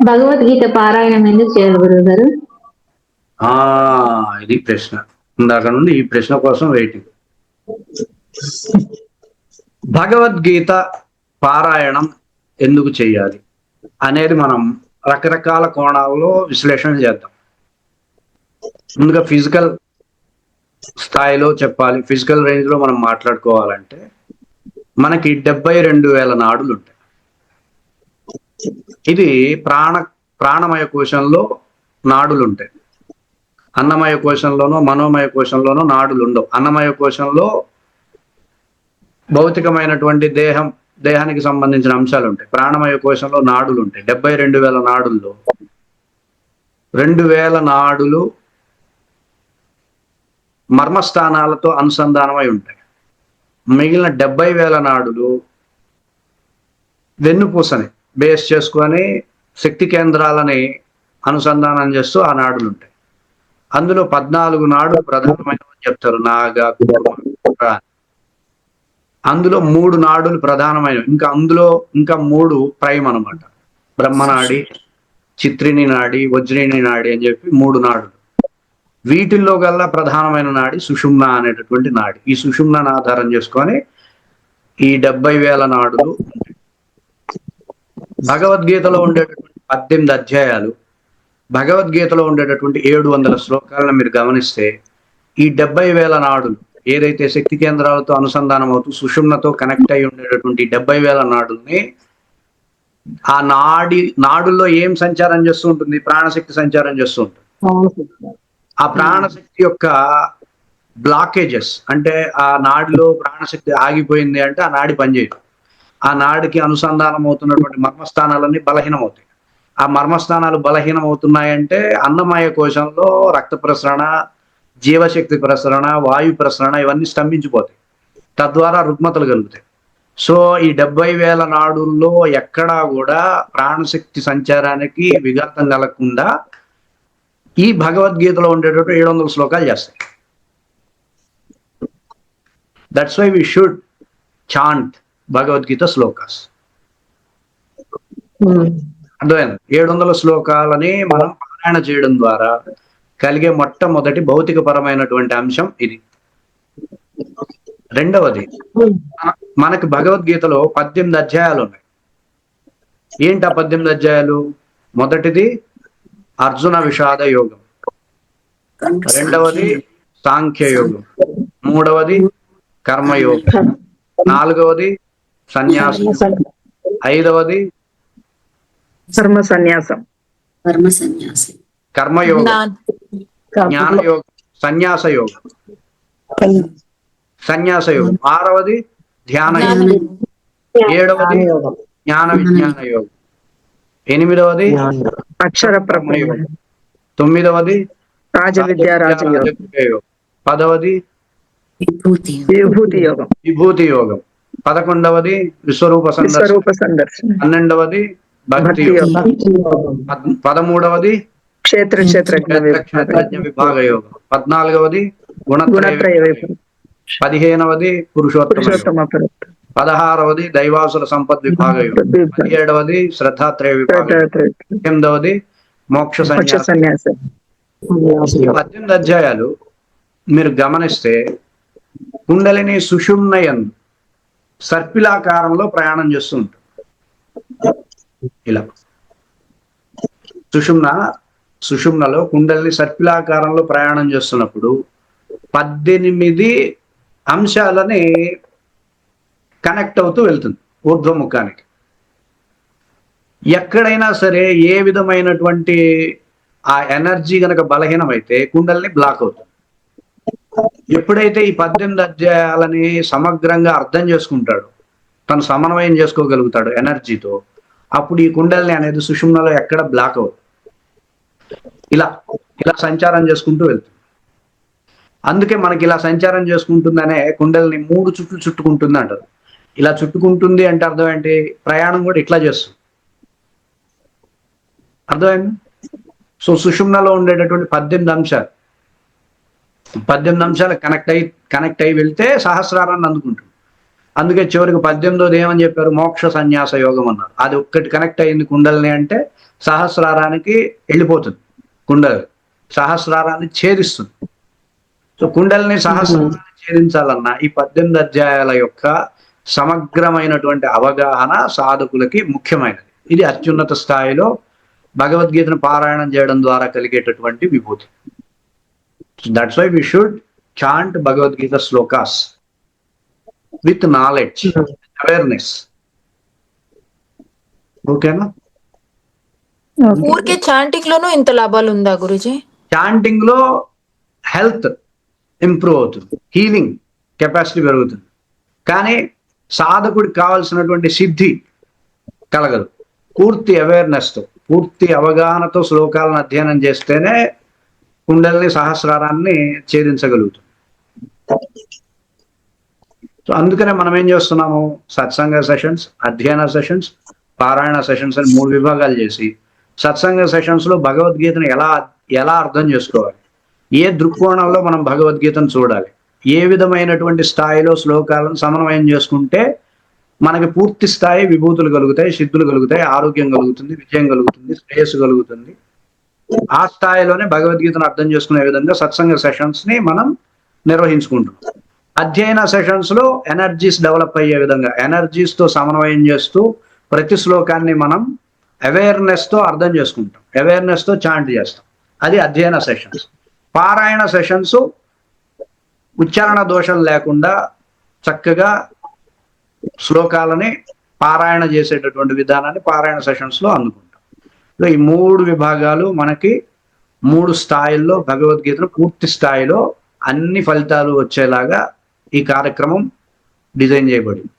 భగవద్గీత పారాయణం ఎందుకు చేయాలి గురువు గారు? ఆ ఇది ప్రశ్న. ఇందాక నుండి ఈ ప్రశ్న కోసం వెయిటింగ్ భగవద్గీత పారాయణం ఎందుకు చేయాలి అనేది మనం రకరకాల కోణాల్లో విశ్లేషణ చేద్దాం. ముందుగా ఫిజికల్ స్థాయిలో చెప్పాలి. ఫిజికల్ రేంజ్లో మనం మాట్లాడుకోవాలంటే మనకి డెబ్బై రెండు వేల నాడులు ఉంటాయి ఇది ప్రాణ ప్రాణమయ కోశంలో నాడులు ఉంటాయి అన్నమయ కోశంలోనో మనోమయ కోశంలోనో నాడులు ఉండవు అన్నమయ కోశంలో భౌతికమైనటువంటి దేహం దేహానికి సంబంధించిన అంశాలు ఉంటాయి ప్రాణమయ కోశంలో నాడులు ఉంటాయి డెబ్బై రెండు వేల నాడుల్లో రెండు వేల నాడులు మర్మస్థానాలతో అనుసంధానమై ఉంటాయి. మిగిలిన డెబ్బై వేల నాడులు వెన్నుపూసనే. బేస్ చేసుకొని శక్తి కేంద్రాలని అనుసంధానం చేస్తూ ఆ నాడులు ఉంటాయి అందులో పద్నాలుగు నాడులు ప్రధానమైనవి చెప్తారు. నాగ అందులో మూడు నాడులు ప్రధానమైనవి. ఇంకా అందులో ఇంకా మూడు ప్రైమ్ అనమాట బ్రహ్మనాడి చిత్రిని నాడి వజ్రిని నాడి అని చెప్పి మూడు నాడులు. వీటిల్లో గల్లా ప్రధానమైన నాడి సుషుమ్న అనేటటువంటి నాడి. ఈ సుషుమ్నను ఆధారం చేసుకొని ఈ డెబ్బై వేల నాడులు ఉంటాయి. భగవద్గీతలో ఉండేటటువంటి పద్దెనిమిది అధ్యాయాలు భగవద్గీతలో ఉండేటటువంటి ఏడు వందల శ్లోకాలను మీరు గమనిస్తే ఈ డెబ్బై వేల నాడులు ఏదైతే శక్తి కేంద్రాలతో అనుసంధానం అవుతూ సుషుమ్నతో కనెక్ట్ అయి ఉండేటటువంటి డెబ్బై వేల నాడుల్ని ఆ నాడి నాడుల్లో ఏం సంచారం చేస్తూ ఉంటుంది? ప్రాణశక్తి సంచారం చేస్తూ ఉంటుంది. ఆ ప్రాణశక్తి యొక్క బ్లాకేజెస్ అంటే ఆ నాడిలో ప్రాణశక్తి ఆగిపోయింది అంటే ఆ నాడి పనిచేయదు. ఆ నాడికి అనుసంధానం అవుతున్నటువంటి మర్మస్థానాలన్నీ బలహీనం అవుతాయి ఆ మర్మస్థానాలు బలహీనం అవుతున్నాయంటే అన్నమయ కోశంలో రక్త ప్రసరణ జీవశక్తి ప్రసరణ వాయు ప్రసరణ ఇవన్నీ స్తంభించిపోతాయి. తద్వారా రుగ్మతలు కలుగుతాయి. సో ఈ డెబ్బై వేల నాడుల్లో ఎక్కడా కూడా ప్రాణశక్తి సంచారానికి విఘాతం కలగకుండా ఈ భగవద్గీతలో ఉండేటట్టు ఏడు వందల శ్లోకాలు చేస్తాయి. That's why we should chant Bhagavad Gita shlokas. అర్థమైంది? ఏడు వందల శ్లోకాలని మనం పారాయణ చేయడం ద్వారా కలిగే మొట్టమొదటి భౌతిక పరమైనటువంటి అంశం ఇది. రెండవది మన- మనకి భగవద్గీతలో పద్దెనిమిది అధ్యాయాలు ఉన్నాయి ఏంటి ఆ పద్దెనిమిది అధ్యాయాలు? మొదటిది అర్జున విషాద యోగం. రెండవది సాంఖ్య యోగం. మూడవది కర్మయోగం. నాలుగవది సన్యాసం. ఐదవది? కర్మ సన్యాసం. కర్మ సన్యాసి. కర్మయోగం. జ్ఞాన యోగం సన్యాస యోగం సన్యాస యోగం ఆరవది? ధ్యాన యోగం ఏడవది? జ్ఞాన విజ్ఞాన యోగం ఎనిమిదవది? అక్షర బ్రహ్మ తొమ్మిదవది? రాజ విద్య రాజయోగం. యోగం పదవది? విభూతి విభూతి యోగం. విభూతి యోగం. పదకొండవది విశ్వరూప సందర్శనం. పన్నెండవది భక్తి పదమూడవది క్షేత్ర క్షేత్రజ్ఞ విభాగ యోగం. పద్నాలుగవది గుణత్రయ. పదిహేనవది పురుషోత్తమ పదహారవది దైవాసుర సంపద్ విభాగ యోగం. పదిహేడవది శ్రద్ధాత్రయ విభాగ యోగం. పద్దెనిమిదవది మోక్ష సన్యాసం. పద్దెనిమిది అధ్యాయాలు మీరు గమనిస్తే కుండలిని సుషుమ్నయన్ సర్పిలాకారంలో ప్రయాణం చేస్తూ ఉంటుంది ఇలా. సుషుమ్న సుషుమ్నలో కుండలిని సర్పిలాకారంలో ప్రయాణం చేస్తున్నప్పుడు పద్దెనిమిది అంశాలని కనెక్ట్ అవుతూ వెళ్తుంది ఊర్ధ్వముఖానికి. ఎక్కడైనా సరే ఏ విధమైనటువంటి ఆ ఎనర్జీ గనక బలహీనమైతే కుండల్ని బ్లాక్ అవుతుంది. ఎప్పుడైతే ఈ పద్దెనిమిది అధ్యాయాలని సమగ్రంగా అర్థం చేసుకుంటాడు తను సమన్వయం చేసుకోగలుగుతాడు ఎనర్జీతో అప్పుడు ఈ కుండల్ని అనేది సుషుమ్నలో ఎక్కడ బ్లాక్ అవుతుంది ఇలా ఇలా సంచారం చేసుకుంటూ వెళ్తుంది. అందుకే మనకి ఇలా సంచారం చేసుకుంటుందనే కుండల్ని మూడు చుట్లు చుట్టుకుంటుంది అంటారు. ఇలా చుట్టుకుంటుంది అంటే అర్థం ఏంటి? ప్రయాణం కూడా ఇట్లా చేస్తుంది. అర్థమైంది? సో సుషుమ్నలో ఉండేటటువంటి పద్దెనిమిది అంశాలు. పద్దెనిమిది అంశాలు కనెక్ట్ అయి కనెక్ట్ అయి వెళ్తే సహస్రారాన్ని అందుకుంటుంది అందుకే చివరికి పద్దెనిమిదోది ఏమని చెప్పారు? మోక్ష సన్యాస యోగం అన్నారు. అది ఒక్కటి కనెక్ట్ అయింది కుండలిని అంటే సహస్రారానికి వెళ్ళిపోతుంది కుండలి. సహస్రారాన్ని ఛేదిస్తుంది. సో కుండలిని సహస్రారాన్ని ఛేదించాలన్నా ఈ పద్దెనిమిది అధ్యాయాల యొక్క సమగ్రమైనటువంటి అవగాహన సాధకులకి ముఖ్యమైనది. ఇది అత్యున్నత స్థాయిలో భగవద్గీతను పారాయణం చేయడం ద్వారా కలిగేటటువంటి విభూతి. That's why we should chant Bhagavad Gita shlokas with knowledge awareness ఓకేనా ఊరికే చాంటింగ్ లోనూ ఇంత లాభాలు ఉందా గురుజీ? చాంటింగ్లో హెల్త్ ఇంప్రూవ్ అవుతుంది హీలింగ్ కెపాసిటీ పెరుగుతుంది. కానీ సాధకుడికి కావాల్సినటువంటి సిద్ధి కలగదు. పూర్తి అవేర్నెస్తో పూర్తి అవగాహనతో శ్లోకాలను అధ్యయనం చేస్తేనే కుండల్ని సహస్రారాన్ని ఛేదించగలుగుతుంది సో అందుకనే మనం ఏం చేస్తున్నాము? సత్సంగ సెషన్స్ అధ్యయన సెషన్స్ పారాయణ సెషన్స్ అని మూడు విభాగాలు చేసి సత్సంగ సెషన్స్లో భగవద్గీతను ఎలా ఎలా అర్థం చేసుకోవాలి? ఏ దృక్కోణంలో మనం భగవద్గీతను చూడాలి? ఏ విధమైనటువంటి స్థాయిలో శ్లోకాలను సమన్వయం చేసుకుంటే మనకి పూర్తి స్థాయి విభూతులు కలుగుతాయి సిద్ధులు కలుగుతాయి ఆరోగ్యం కలుగుతుంది విజయం కలుగుతుంది శ్రేయస్సు కలుగుతుంది. ఆ స్థాయిలోనే భగవద్గీతను అర్థం చేసుకునే విధంగా సత్సంగ సెషన్స్ని మనం నిర్వహించుకుంటున్నాం. అధ్యయన సెషన్స్లో ఎనర్జీస్ డెవలప్ అయ్యే విధంగా ఎనర్జీస్తో సమన్వయం చేస్తూ ప్రతి శ్లోకాన్ని మనం అవేర్నెస్తో అర్థం చేసుకుంటాం. అవేర్నెస్తో చాంట్ చేస్తాం. అది అధ్యయన సెషన్స్ పారాయణ సెషన్స్ ఉచ్చారణ దోషం లేకుండా చక్కగా శ్లోకాలని పారాయణ చేసేటటువంటి విధానాన్ని పారాయణ సెషన్స్లో అందుకుంటాం. సో ఈ మూడు విభాగాలు మనకి మూడు స్థాయిల్లో భగవద్గీతను పూర్తి స్థాయిలో అన్ని ఫలితాలు వచ్చేలాగా ఈ కార్యక్రమం డిజైన్ చేయబడింది.